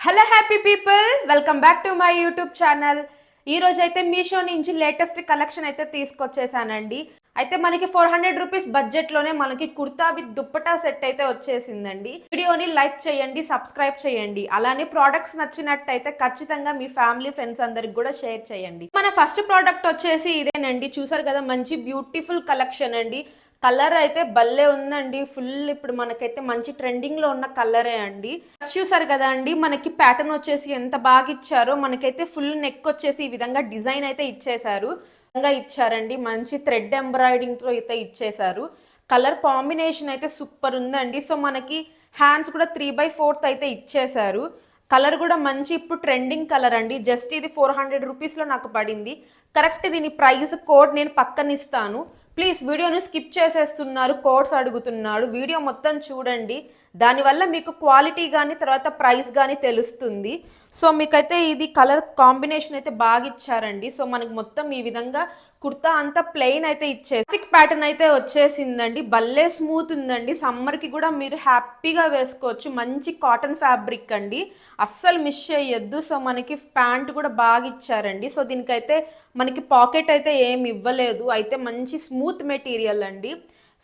Hello happy people welcome back to my YouTube channel ఈ రోజు అయితే మీషో నుంచి లేటెస్ట్ కలెక్షన్ అయితే తీసుకొచ్చేసానండి. అయితే మనకి ఫోర్ హండ్రెడ్ రూపీస్ బడ్జెట్లోనే మనకి కుర్తా విత్ దుప్పటా సెట్ అయితే వచ్చేసిందండి. వీడియోని లైక్ చేయండి సబ్స్క్రైబ్ చేయండి. అలానే ప్రోడక్ట్స్ నచ్చినట్టయితే ఖచ్చితంగా మీ ఫ్యామిలీ ఫ్రెండ్స్ అందరికి కూడా షేర్ చేయండి. మన ఫస్ట్ ప్రోడక్ట్ వచ్చేసి ఇదేనండి. చూసారు కదా మంచి బ్యూటిఫుల్ కలెక్షన్ అండి. కలర్ అయితే భలే ఉందండి. ఫుల్ ఇప్పుడు మనకైతే మంచి ట్రెండింగ్లో ఉన్న కలరే అండి. చూసారు కదా అండి మనకి ప్యాటర్న్ వచ్చేసి ఎంత బాగా ఇచ్చారో మనకైతే ఫుల్ నెక్ వచ్చేసి ఈ విధంగా డిజైన్ అయితే ఇచ్చేశారు. విధంగా ఇచ్చారండి. మంచి థ్రెడ్ ఎంబ్రాయిడింగ్తో అయితే ఇచ్చేశారు. కలర్ కాంబినేషన్ అయితే సూపర్ ఉందండి. సో మనకి హ్యాండ్స్ కూడా త్రీ బై ఫోర్త్ అయితే ఇచ్చేశారు. కలర్ కూడా మంచి ఇప్పుడు ట్రెండింగ్ కలర్ అండి. జస్ట్ ఇది ఫోర్ హండ్రెడ్ రూపీస్లో నాకు పడింది. కరెక్ట్ దీని ప్రైస్ కోడ్ నేను పక్కన ఇస్తాను. ప్లీజ్ వీడియోని స్కిప్ చేసేస్తున్నారు కోడ్స్ అడుగుతున్నాడు. వీడియో మొత్తం చూడండి. దానివల్ల మీకు క్వాలిటీ కానీ తర్వాత ప్రైస్ కానీ తెలుస్తుంది. సో మీకైతే ఇది కలర్ కాంబినేషన్ అయితే బాగా ఇచ్చారండి. సో మనకు మొత్తం ఈ విధంగా కుర్తా అంతా ప్లెయిన్ అయితే ఇచ్చే స్టిక్ ప్యాటర్న్ అయితే వచ్చేసిందండి. భలే స్మూత్ ఉందండి. సమ్మర్కి కూడా మీరు హ్యాపీగా వేసుకోవచ్చు. మంచి కాటన్ ఫ్యాబ్రిక్ అండి. అస్సలు మిస్ చేయొద్దు. సో మనకి ప్యాంట్ కూడా బాగా ఇచ్చారండి. సో దీనికైతే మనకి పాకెట్ అయితే ఏమి ఇవ్వలేదు. అయితే మంచి స్మూత్ మెటీరియల్ అండి.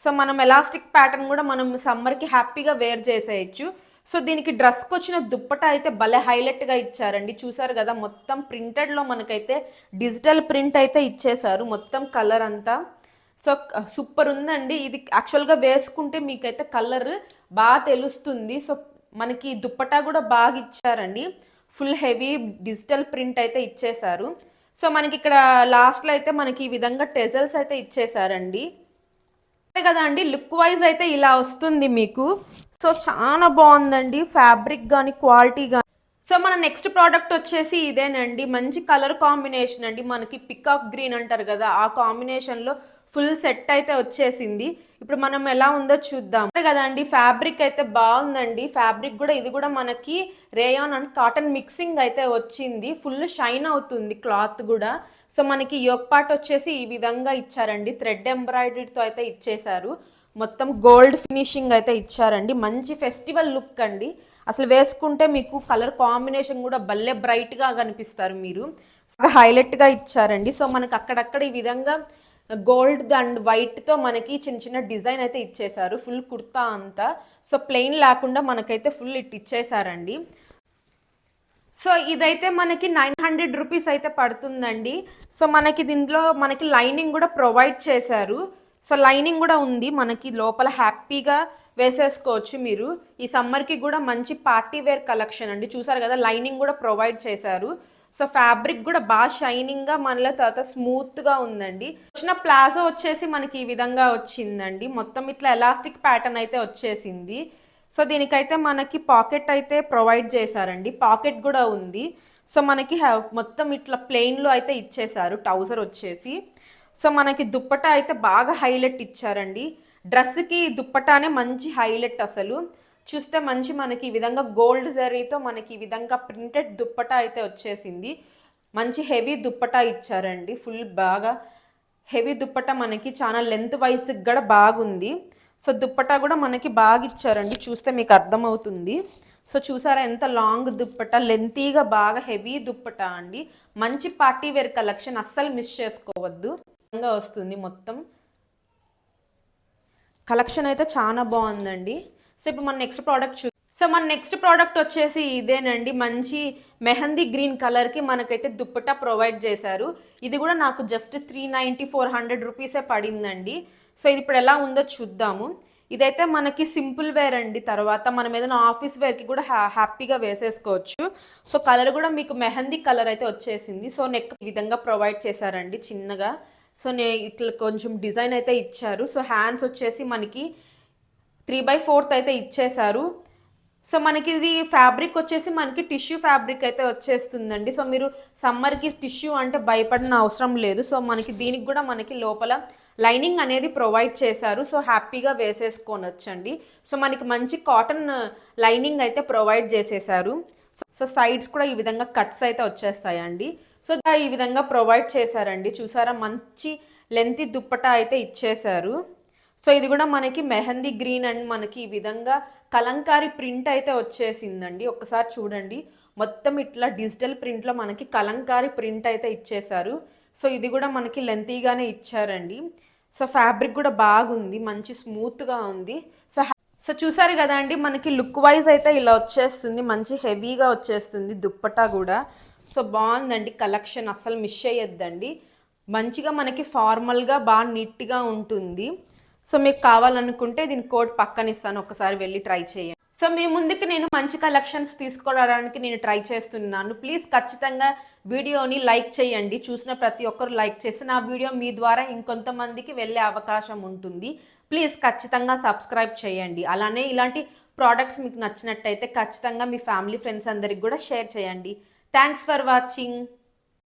సో మనం ఎలాస్టిక్ ప్యాటర్న్ కూడా మనం సమ్మర్కి హ్యాపీగా వేర్ చేసేయచ్చు. సో దీనికి డ్రెస్కి వచ్చిన దుప్పట అయితే భలే హైలైట్గా ఇచ్చారండి. చూసారు కదా మొత్తం ప్రింటెడ్లో మనకైతే డిజిటల్ ప్రింట్ అయితే ఇచ్చేశారు. మొత్తం కలర్ అంతా. సో సూపర్ ఉందండి. ఇది యాక్చువల్గా వేసుకుంటే మీకైతే కలర్ బాగా తెలుస్తుంది. సో మనకి దుప్పటా కూడా బాగా ఇచ్చారండి. ఫుల్ హెవీ డిజిటల్ ప్రింట్ అయితే ఇచ్చేశారు. సో మనకి ఇక్కడ లాస్ట్లో అయితే మనకి ఈ విధంగా టెజల్స్ అయితే ఇచ్చేసారండి కదా అండి? లుక్ వైజ్ అయితే ఇలా వస్తుంది మీకు. సో చాలా బాగుందండి. ఫ్యాబ్రిక్ కానీ క్వాలిటీ కానీ సో మన నెక్స్ట్ ప్రోడక్ట్ వచ్చేసి ఇదేనండి. మంచి కలర్ కాంబినేషన్ అండి. మనకి పికాక్ గ్రీన్ అంటారు కదా ఆ కాంబినేషన్లో ఫుల్ సెట్ అయితే వచ్చేసింది. ఇప్పుడు మనం ఎలా ఉందో చూద్దాం. అంటే కదండి ఫ్యాబ్రిక్ అయితే బాగుందండి. ఫ్యాబ్రిక్ కూడా ఇది కూడా మనకి రేయాన్ అండ్ కాటన్ మిక్సింగ్ అయితే వచ్చింది. ఫుల్ షైన్ అవుతుంది క్లాత్ కూడా. సో మనకి యోగ్ పార్ట్ వచ్చేసి ఈ విధంగా ఇచ్చారండి. థ్రెడ్ ఎంబ్రాయిడరీతో అయితే ఇచ్చేశారు. మొత్తం గోల్డ్ ఫినిషింగ్ అయితే ఇచ్చారండి. మంచి ఫెస్టివల్ లుక్ అండి. అసలు వేసుకుంటే మీకు కలర్ కాంబినేషన్ కూడా భలే బ్రైట్గా కనిపిస్తారు మీరు. హైలైట్గా ఇచ్చారండి. సో మనకి అక్కడక్కడ ఈ విధంగా గోల్డ్ అండ్ వైట్తో మనకి చిన్న చిన్న డిజైన్ అయితే ఇచ్చేశారు. ఫుల్ కుర్తా అంతా. సో ప్లెయిన్ లేకుండా మనకైతే ఫుల్ ఇట్ ఇచ్చేసారండి సో ఇదైతే మనకి నైన్ హండ్రెడ్ రూపీస్ అయితే పడుతుందండి. సో మనకి దీంట్లో మనకి లైనింగ్ కూడా ప్రొవైడ్ చేశారు. సో లైనింగ్ కూడా ఉంది. మనకి లోపల హ్యాపీగా వేసేసుకోవచ్చు మీరు. ఈ సమ్మర్కి కూడా మంచి పార్టీ వేర్ కలెక్షన్ అండి. చూసారు కదా లైనింగ్ కూడా ప్రొవైడ్ చేశారు. సో ఫ్యాబ్రిక్ కూడా బాగా షైనింగ్గా మనలో తర్వాత స్మూత్గా ఉందండి. వచ్చిన ప్లాజో వచ్చేసి మనకి ఈ విధంగా వచ్చిందండి. మొత్తం ఇట్లా ఎలాస్టిక్ ప్యాటర్న్ అయితే వచ్చేసింది. సో దీనికైతే మనకి పాకెట్ అయితే ప్రొవైడ్ చేశారండి. పాకెట్ కూడా ఉంది. సో మనకి హ్యావ్- మొత్తం ఇట్లా ప్లెయిన్లో అయితే ఇచ్చేశారు. ట్రౌజర్ వచ్చేసి. సో మనకి దుప్పట అయితే బాగా హైలైట్ ఇచ్చారండి. డ్రెస్కి దుప్పటానే మంచి హైలైట్ అసలు. చూస్తే మంచి మనకి ఈ విధంగా గోల్డ్ జరీతో మనకి ఈ విధంగా ప్రింటెడ్ దుప్పట అయితే వచ్చేసింది. మంచి హెవీ దుప్పట ఇచ్చారండి. ఫుల్ బాగా హెవీ దుప్పట మనకి చాలా లెంత్ వైజ్కి కూడా బాగుంది. సో దుప్పటా కూడా మనకి బాగా ఇచ్చారండి. చూస్తే మీకు అర్థమవుతుంది. సో చూసారా ఎంత లాంగ్ దుప్పట లెంతీగా బాగా హెవీ దుప్పట అండి. మంచి పార్టీ వేర్ కలెక్షన్ అస్సలు మిస్ చేసుకోవద్దు. వస్తుంది మొత్తం. కలెక్షన్ అయితే చాలా బాగుందండి. సో ఇప్పుడు మన నెక్స్ట్ ప్రోడక్ట్ చూ సో మన నెక్స్ట్ ప్రోడక్ట్ వచ్చేసి ఇదేనండి. మంచి మెహందీ గ్రీన్ కలర్కి మనకైతే దుప్పటా ప్రొవైడ్ చేశారు. ఇది కూడా నాకు just three ninety four hundred రూపీసే పడిందండి. సో ఇది ఇప్పుడు ఎలా ఉందో చూద్దాము. ఇదైతే మనకి సింపుల్ వేర్ అండి. తర్వాత మనం ఏదైనా ఆఫీస్ వేర్కి కూడా హ్యా హ్యాపీగా వేసేసుకోవచ్చు. సో కలర్ కూడా మీకు మెహందీ కలర్ అయితే వచ్చేసింది. సో నెక్ ఈ విధంగా ప్రొవైడ్ చేశారండి చిన్నగా. సో నే ఇట్లా కొంచెం డిజైన్ అయితే ఇచ్చారు. సో హ్యాండ్స్ వచ్చేసి మనకి త్రీ బై ఫోర్త్ అయితే ఇచ్చేశారు. సో మనకి ఇది ఫ్యాబ్రిక్ వచ్చేసి మనకి టిష్యూ ఫ్యాబ్రిక్ అయితే వచ్చేస్తుందండి. సో మీరు సమ్మర్కి టిష్యూ అంటే భయపడిన అవసరం లేదు. సో మనకి దీనికి కూడా మనకి లోపల లైనింగ్ అనేది ప్రొవైడ్ చేశారు. సో హ్యాపీగా వేసేసుకోనొచ్చండి సో మనకి మంచి కాటన్ లైనింగ్ అయితే ప్రొవైడ్ చేసేసారు సో- సైడ్స్ కూడా ఈ విధంగా కట్స్ అయితే వచ్చేస్తాయండి. సో ఈ విధంగా ప్రొవైడ్ చేశారండి. చూసారా? మంచి లెంత్ దుప్పట అయితే ఇచ్చేశారు. సో ఇది కూడా మనకి మెహందీ గ్రీన్ అండ్ మనకి ఈ విధంగా కలంకారీ ప్రింట్ అయితే వచ్చేసిందండి. ఒకసారి చూడండి. మొత్తం ఇట్లా డిజిటల్ ప్రింట్లో మనకి కలంకారీ ప్రింట్ అయితే ఇచ్చేశారు. సో ఇది కూడా మనకి లెంతీగానే ఇచ్చారండి. సో ఫ్యాబ్రిక్ కూడా బాగుంది. మంచి స్మూత్గా ఉంది. సో సో చూసారు కదా అండి మనకి లుక్ వైజ్ అయితే ఇలా వచ్చేస్తుంది. మంచి హెవీగా వచ్చేస్తుంది దుప్పటా కూడా. సో బాగుందండి కలెక్షన్. అస్సలు మిస్ అయ్యొద్దండి మంచిగా మనకి ఫార్మల్గా బాగా నీట్గా ఉంటుంది. సో మీకు కావాలనుకుంటే దీని కోడ్ పక్కన ఇస్తాను ఒకసారి వెళ్ళి ట్రై చేయండి. సో మీ ముందుకు నేను మంచి కలెక్షన్స్ తీసుకోవడానికి నేను ట్రై చేస్తున్నాను. ప్లీజ్ ఖచ్చితంగా వీడియోని లైక్ చేయండి. చూసిన ప్రతి ఒక్కరు లైక్ చేసి నా వీడియో మీ ద్వారా ఇంకొంతమందికి వెళ్ళే అవకాశం ఉంటుంది. ప్లీజ్ ఖచ్చితంగా సబ్స్క్రైబ్ చేయండి. అలానే ఇలాంటి ప్రోడక్ట్స్ మీకు నచ్చినట్టయితే ఖచ్చితంగా మీ ఫ్యామిలీ ఫ్రెండ్స్ అందరికి కూడా షేర్ చేయండి. Thanks for watching.